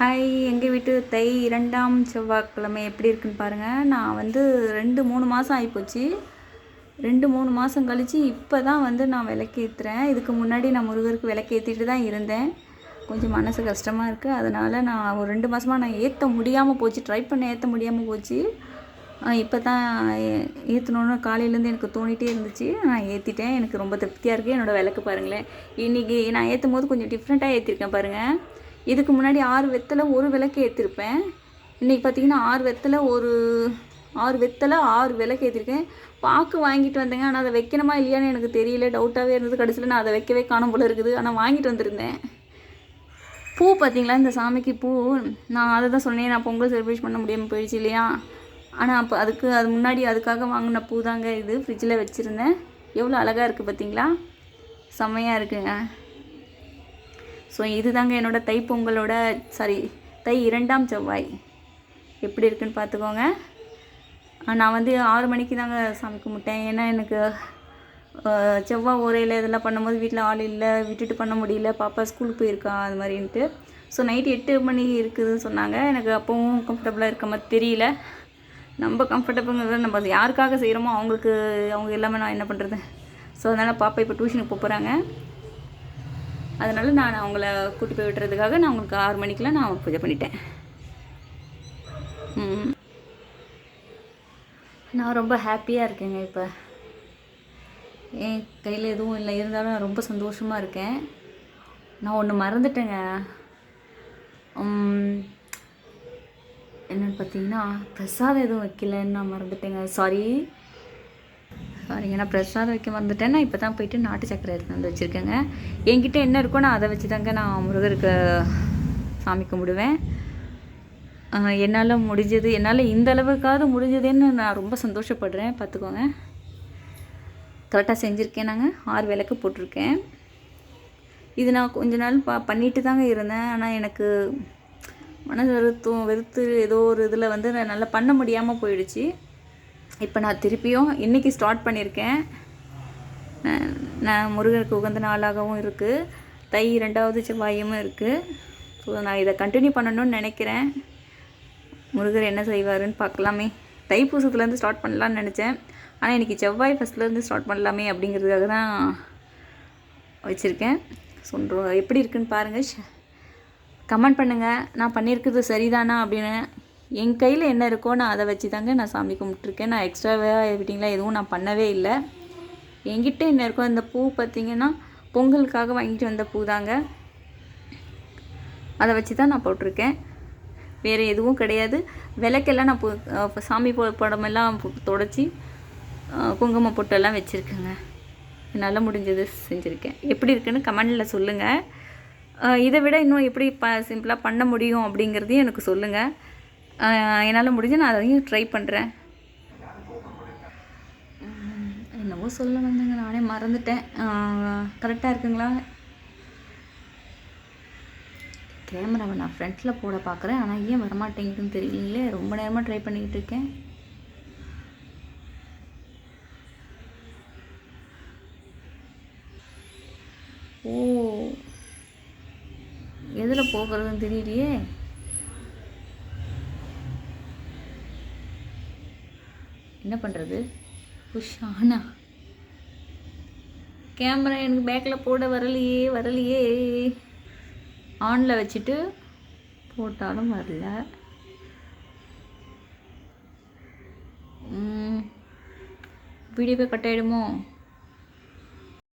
Hi எங்கள் வீட்டு தை இரண்டாம் செவ்வாய்க்கிழமை எப்படி இருக்குன்னு பாருங்கள் நான் வந்து ரெண்டு மூணு மாதம் ஆகிப்போச்சு ரெண்டு மூணு மாதம் கழித்து இப்போ தான் வந்து நான் விளக்கேற்றுறேன் இதுக்கு முன்னாடி நான் முருகருக்கு விளக்கேற்றிட்டு தான் இருந்தேன். கொஞ்சம் மனசு கஷ்டமாக இருக்குது அதனால் நான் ஒரு ரெண்டு மாதமாக நான் ஏற்ற முடியாமல் போச்சு. ட்ரை பண்ண ஏற்ற முடியாமல் போச்சு. இப்போ தான் ஏற்றணுன்னு காலையிலேருந்து எனக்கு தோணிகிட்டே இருந்துச்சு. நான் ஏற்றிட்டேன் எனக்கு ரொம்ப திருப்தியாக இருக்குது என்னோடய விளக்கு பாருங்களேன். இன்றைக்கி நான் ஏற்றும் போது கொஞ்சம் டிஃப்ரெண்ட்டாக ஏற்றிருக்கேன் பாருங்கள் இதுக்கு முன்னாடி ஆறு வெத்தலை ஒரு விளக்கு ஏற்றிருப்பேன் இன்றைக்கி பார்த்தீங்கன்னா ஆறு வெத்தலை ஒரு ஆறு வெத்தலை ஆறு விளக்கு ஏற்றிருக்கேன் பாக்கு வாங்கிட்டு வந்தேங்க. ஆனால் அதை வைக்கணுமா இல்லையான்னு எனக்கு தெரியல. டவுட்டாகவே இருந்தது. கடைசியில் நான் அதை வைக்கவே காணும் போல இருக்குது. ஆனால் வாங்கிட்டு வந்திருந்தேன். பூ பார்த்தீங்களா இந்த சாமிக்கு பூ. நான் அதை தான் சொன்னேன். நான் பொங்கல் செலிப்ரேட் பண்ண முடியாமல் போயிடுச்சு இல்லையா? ஆனால் அப்போ அதுக்கு அது முன்னாடி அதுக்காக வாங்கின பூ தாங்க இது ஃப்ரிட்ஜில் வச்சுருந்தேன். எவ்வளோ அழகாக இருக்குது பார்த்தீங்களா செம்மையாக இருக்குங்க. ஸோ இது தாங்க என்னோடய தைப்பொங்கலோட சாரி தை இரண்டாம் செவ்வாய். எப்படி இருக்குன்னு பார்த்துக்கோங்க. நான் வந்து ஆறு மணிக்கு தாங்க சாமி கும்பிட்டேன். ஏன்னா எனக்கு செவ்வாய் ஓரையில் இதெல்லாம் பண்ணும்போது வீட்டில் ஆள் இல்லை விட்டுட்டு பண்ண முடியல பாப்பா ஸ்கூலுக்கு போயிருக்கா அது மாதிரின்ட்டு. ஸோ நைட்டு எட்டு மணி இருக்குதுன்னு சொன்னாங்க. எனக்கு அப்போவும் கம்ஃபர்டபுளாக இருக்க மாதிரி தெரியல. நம்ம கம்ஃபர்டபுள்ங்கிறத நம்ம யாருக்காக செய்கிறோமோ அவங்களுக்கு அவங்க எல்லாமே நான் என்ன பண்ணுறது ஸோ அதனால் பாப்பா இப்போ டியூஷனுக்கு போகிறாங்க அதனால் நான் அவங்கள கூட்டி போய் விட்டுறதுக்காக நான் உங்களுக்கு ஆறு மணிக்கெலாம் நான் பூஜை பண்ணிட்டேன். நான் ரொம்ப ஹாப்பியாக இருக்கேங்க இப்போ. என் கையில் எதுவும் இல்லை. இருந்தாலும் நான் ரொம்ப சந்தோஷமாக இருக்கேன். நான் ஒன்று மறந்துட்டேங்க. என்னென்னு பார்த்தீங்கன்னா பிரசாதம் எதுவும் வைக்கலன்னு நான் மறந்துட்டேங்க. சாரி பாருங்கள் நான் பிரசாதம் வைக்க மறந்துட்டேன் நான் இப்போ தான் போயிட்டு நாட்டு சக்கரை எடுத்து வந்து வச்சுருக்கேங்க. என்கிட்ட என்ன இருக்கோ நான் அதை வச்சு தாங்க நான் முருகருக்கு சாமி கும்பிடுவேன். என்னால் முடிஞ்சது என்னால் இந்த அளவுக்காவது முடிஞ்சதுன்னு நான் ரொம்ப சந்தோஷப்படுறேன். பார்த்துக்கோங்க. கரெக்டாக செஞ்சுருக்கேன் நாங்கள் ஆறு விளக்கு போட்டிருக்கேன். இது நான் கொஞ்ச நாள் ப பண்ணிட்டு தாங்க இருந்தேன். ஆனால் எனக்கு மனது வெறுத்தும் வெறுத்து ஏதோ ஒரு இதில் வந்து நான் நல்லா பண்ண முடியாமல் போயிடுச்சு. இப்போ நான் திருப்பியும் இன்றைக்கி ஸ்டார்ட் பண்ணியிருக்கேன். நான் முருகருக்கு உகந்த நாளாகவும் இருக்குது தை ரெண்டாவது செவ்வாயும் இருக்குது ஸோ நான் இதை கண்டினியூ பண்ணணும்னு நினைக்கிறேன். முருகர் என்ன செய்வாருன்னு பார்க்கலாமே. தைப்பூசத்துலேருந்து ஸ்டார்ட் பண்ணலான்னு நினச்சேன். ஆனால் இன்றைக்கி செவ்வாய் ஃபஸ்ட்லேருந்து ஸ்டார்ட் பண்ணலாமே அப்படிங்கிறதுக்காக தான் வச்சுருக்கேன். சொல்கிறோம் எப்படி இருக்குன்னு பாருங்கள் கமெண்ட் பண்ணுங்கள் நான் பண்ணியிருக்கிறது சரிதானா அப்படின்னு என் கையில் என்ன இருக்கோ நான் அதை வச்சு தாங்க நான் சாமி கும்பிட்ருக்கேன் நான் எக்ஸ்ட்ராவாக எடிட்டிங்லாம் எதுவும் நான் பண்ணவே இல்லை. என்கிட்ட என்ன இருக்கோ இந்த பூ பார்த்திங்கன்னா பொங்கலுக்காக வாங்கிட்டு வந்த பூ தாங்க அதை வச்சு தான் நான் போட்டிருக்கேன். வேறு எதுவும் கிடையாது. விளக்கெல்லாம் நான் பு- சாமி போ- படமெல்லாம் தொடச்சி குங்கும பொட்டெல்லாம் வச்சுருக்கேங்க. என்னால் முடிஞ்சது செஞ்சுருக்கேன். எப்படி இருக்குன்னு கமெண்டில் சொல்லுங்கள் இதை விட இன்னும் எப்படி ப சிம்பிளாக பண்ண முடியும் அப்படிங்கிறதையும் எனக்கு சொல்லுங்கள் என்னால் முடிஞ்சு நான் அதையும் ட்ரை பண்ணுறேன் என்னவோ சொல்ல வந்தேங்க நானே மறந்துட்டேன். கரெக்டாக இருக்குங்களா? கேமராவை நான் ஃப்ரண்ட்டில் போட பார்க்குறேன் ஆனால் ஏன் வரமாட்டேங்குதுன்னு தெரியல ரொம்ப நேரமாக ட்ரை பண்ணிக்கிட்டு இருக்கேன். ஓ எதில் போகிறதுன்னு தெரியலையே? என்ன பண்ணுறது புஷ் ஆனா கேமரா எனக்கு பேக்கில் போட வரலையே வரலையே. ஆனில் வச்சுட்டு போட்டாலும் வரல. வீடியோவே கட் ஆகிடுமோ